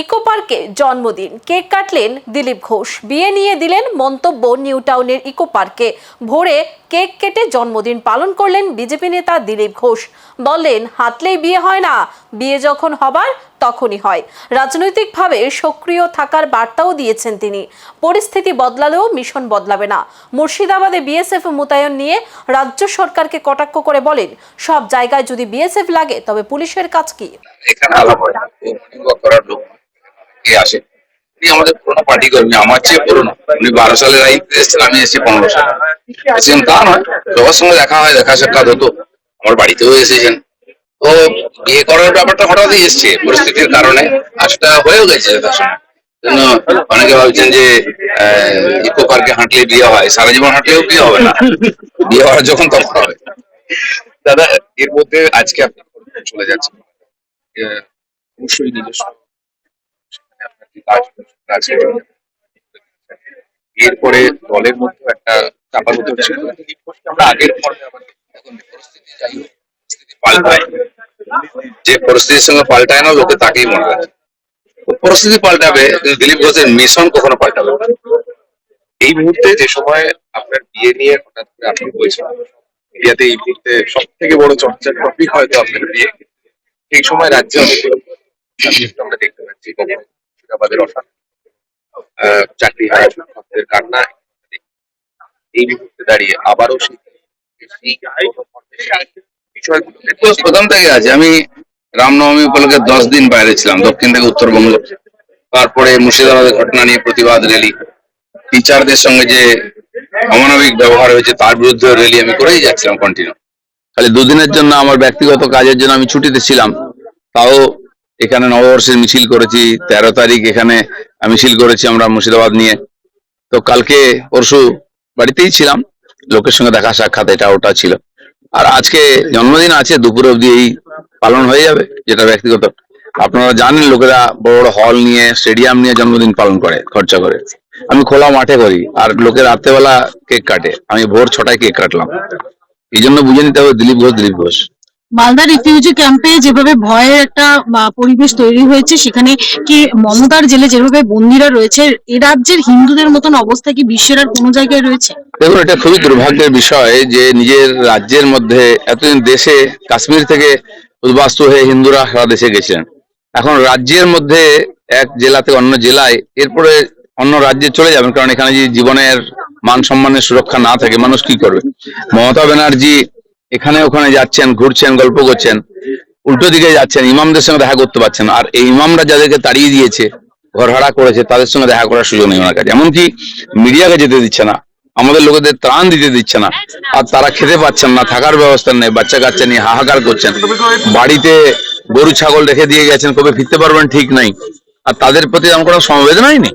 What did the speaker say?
Eco পার্কে জন্মদিন। Cake কাটলেন দিলীপ ঘোষ। বিয়ে নিয়ে দিলেন মন্তব্য নিউ টাউনের ইকো পার্কে। ভোরে কেক কেটে জন্মদিন পালন করলেন বিজেপি নেতা দিলীপ ঘোষ। বললেন হাতলেই বিয়ে হয় না। বিয়ে যখন হবার, তখনই হয়। রাজনৈতিকভাবে সক্রিয় থাকার বার্তাও দিয়েছেন তিনি। পরিস্থিতি বদলালেও মিশন বদলাবে না। মুর্শিদাবাদে বিএসএফ মোতায়েন নিয়ে রাজ্য সরকারকে কটাক্ষ করে বলেন, সব জায়গায় যদি বিএসএফ লাগে, তবে পুলিশের কাজ কি? এখানে কে আসে। উনি আমাদের পুরোনো পার্টি কর্মী আমার চেয়ে পুরোনো। উনি বারো সালে রাইতে এসেছেন আমি এসেছি পনেরো সালে। এসেছেন তা নয়, সবার সঙ্গে দেখা হয়, দেখা সাক্ষাৎ হতো। আমার বাড়িতেও এসেছেন। তো বিয়ে করার ব্যাপারটা হঠাৎই এসছে পরিস্থিতির কারণে। আর সেটা হয়েও গেছে যথাসময়। জন্য অনেকে ভাবছেন যে ইকো পার্কে হাঁটলে বিয়ে হয়। সারা জীবন হাঁটলেও বিয়ে হবে না। বিয়ে হওয়ার যখন তখন হবে। দাদা, এর মধ্যে আজকে আপনি চলে যাচ্ছেন। অবশ্যই নিজস্ব সেখানে আপনার যে কাজ আছে এরপরে দলের মধ্যে একটা চাপার মধ্যে ছিল আমরা আগের পাল্টায়। যে পরিস্থিতির সঙ্গে পাল্টায় না, লোকে তাকেই মনে রাখে পরিস্থিতি পাল্টাবে দিলীপ ঘোষের মিশন কখনো পাল্টাবে এই মুহূর্তে যে সময় আপনার বিয়ে নিয়ে হঠাৎ করে আপনি বলছেন বিয়েতে এই মুহূর্তে সব থেকে বড় চর্চার টপিক হয়তো আপনার বিয়ে। এই সময় রাজ্যে অনেক আমরা দেখতে পাচ্ছি কখনো মুর্শিদাবাদের চাকরি হারা ছাত্রদের কান্না এই মুহূর্তে দাঁড়িয়ে আবারও প্রথম থেকে আছে। আমি রামনবমী উপলক্ষে দশ দিন বাইরে ছিলাম দক্ষিণ থেকে উত্তরবঙ্গ তারপরে মুর্শিদাবাদের ঘটনা নিয়ে প্রতিবাদ র্যালি। টিচারদের সঙ্গে যে অমানবিক ব্যবহার হয়েছে তার বিরুদ্ধে র্যালি আমি করেই যাচ্ছিলাম কন্টিনিউ খালি দুদিনের জন্য আমার ব্যক্তিগত কাজের জন্য আমি ছুটিতে ছিলাম। তাও এখানে নববর্ষের মিছিল করেছি, তেরো তারিখ এখানে মিছিল করেছি আমরা মুর্শিদাবাদ নিয়ে। তো কালকে পরশু বাড়িতেই ছিলাম, লোকের সঙ্গে দেখা সাক্ষাৎ, এটা ওটা ছিল। আর আজকে জন্মদিন আছে, দুপুর অবধি এই পালন হয়ে যাবে, যেটা ব্যক্তিগত। আপনারা জানেন লোকেরা বড় বড় হল নিয়ে স্টেডিয়াম নিয়ে জন্মদিন পালন করে, খরচা করে। আমি খোলা মাঠে করি, আর লোকের রাত্রেবেলা কেক কাটে। আমি ভোর ছটায় কেক কাটলাম। এই জন্য বুঝে নিতে হবে, দিলীপ ঘোষ দিলীপ ঘোষ। মালদা রিফিউজি ক্যাম্পে যেভাবে ভয়ের একটা পরিবেশ তৈরি হয়েছে, সেখানে কি মমতার জেলে যেভাবে বন্দিরা রয়েছে, এ রাজ্যের হিন্দুদের মতন অবস্থা কি বিশ্বের আর কোনো জায়গায় রয়েছে? দেখুন, এটা খুবই দুর্ভাগ্যের বিষয় যে নিজের রাজ্যের মধ্যে এতদিন দেশে কাশ্মীর থেকে উদ্বাস্তু হয়ে হিন্দুরা সারা দেশে গেছিলেন। এখন রাজ্যের মধ্যে এক জেলা থেকে অন্য জেলায় এরপরে অন্য রাজ্যে চলে যাবেন, কারণ এখানে যদি জীবনের মান সম্মানের সুরক্ষা না থাকে, মানুষ কি করবে? মমতা ব্যানার্জি এখানে ওখানে যাচ্ছেন, ঘুরছেন, গল্প করছেন, উল্টো দিকে যাচ্ছেন, ইমামদের সঙ্গে দেখা করতে পারছেন আর এই ইমামরা যাদেরকে তাড়িয়ে দিয়েছে, ঘর ভাড়া করেছে, তাদের সঙ্গে দেখা করার সুযোগ নেই ওনার কাছে। এমনকি মিডিয়াকে যেতে দিচ্ছে না। আমাদের লোকেদের ত্রাণ দিতে দিচ্ছে না। আর তারা খেতে পাচ্ছেন না, থাকার ব্যবস্থা নেই, বাচ্চা কাচ্চা নিয়ে হাহাকার করছেন। বাড়িতে গরু, ছাগল রেখে দিয়ে গেছেন, কবে ফিরতে পারবেন ঠিক নাই। আর তাদের প্রতি আমার কোনো সমবেদনাই নেই।